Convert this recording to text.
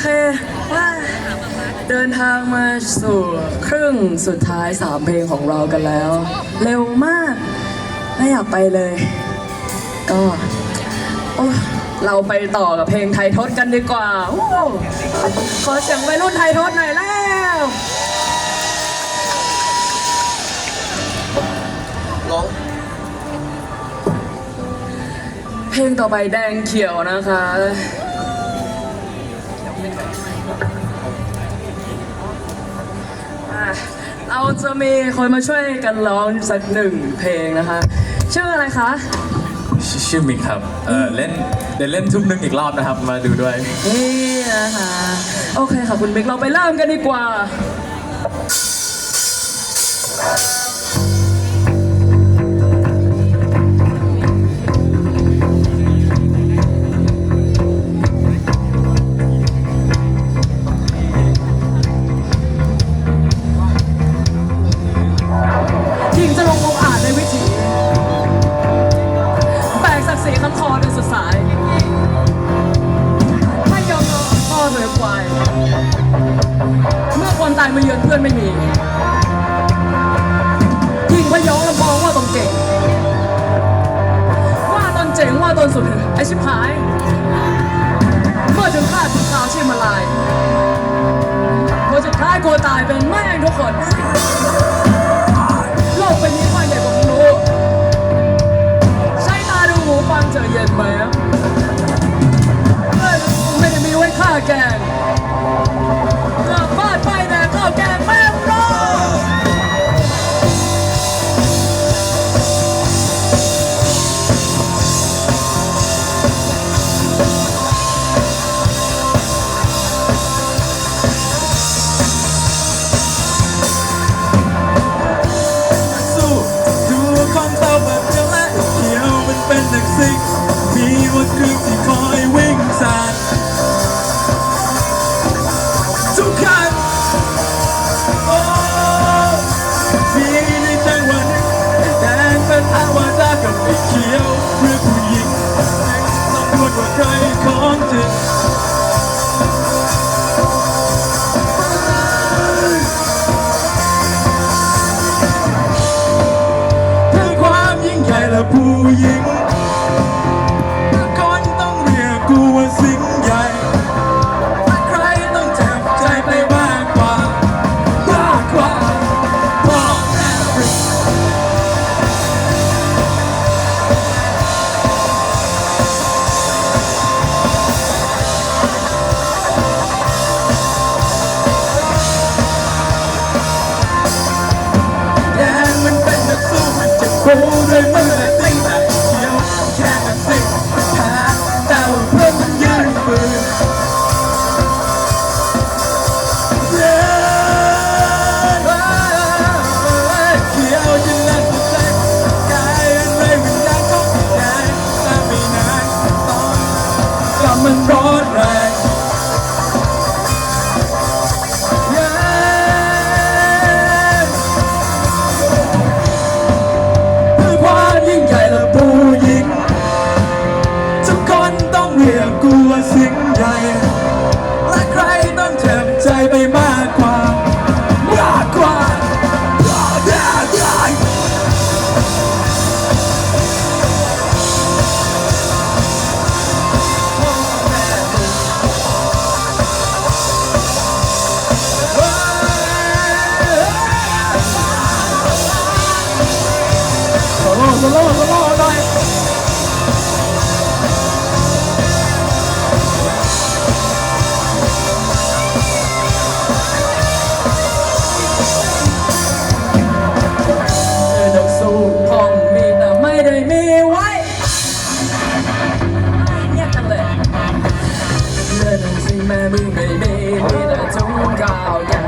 เคอ่าเดินทางมาสู่ครึ่งสุดท้ายสามเพลงของเรากันแล้ว เร็วมาก ไม่อยากไปเลย ก็โอ้เราไปต่อกับเพลงไทยทศกันดีกว่าอขอเสียงวัยรุ่นไทยทศหน่อยแล้วร้องเพลงต่อไปแดงเขียวนะคะ เราจะมีคนมาช่วยกันร้องสักหนึ่งเพลงนะคะ ชื่ออะไรคะชชื่อมิกครับเออเล่นเดี๋ยวเล่นทุ่มหนึงอีกรอบนะครับ มาดูด้วย นี่นะคะ โอเคค่ะคุณบิ๊กเราไปเริ่มกันดีกว่าหญิ เมื่อคนตายมาเยือนเพื่อนไม่มียิงพยองลำพองว่าตนเจ๋งว่าตนเจ๋งว่าตนสุดไอชิบหาย เมื่อถึงคาดถึงข่าวชีพมาลายเมื่อสุดท้ายกลัวตายเป็นแม่งทุกคน โค้ง โซโล่โซโล่หน่อยเดินสู้ห้องมีแต่ไม่ได้มีไว้เงียบจังเลยเดินสิ่งแม่มึงไม่มีมีแต่จุงก้าวใหญ่โ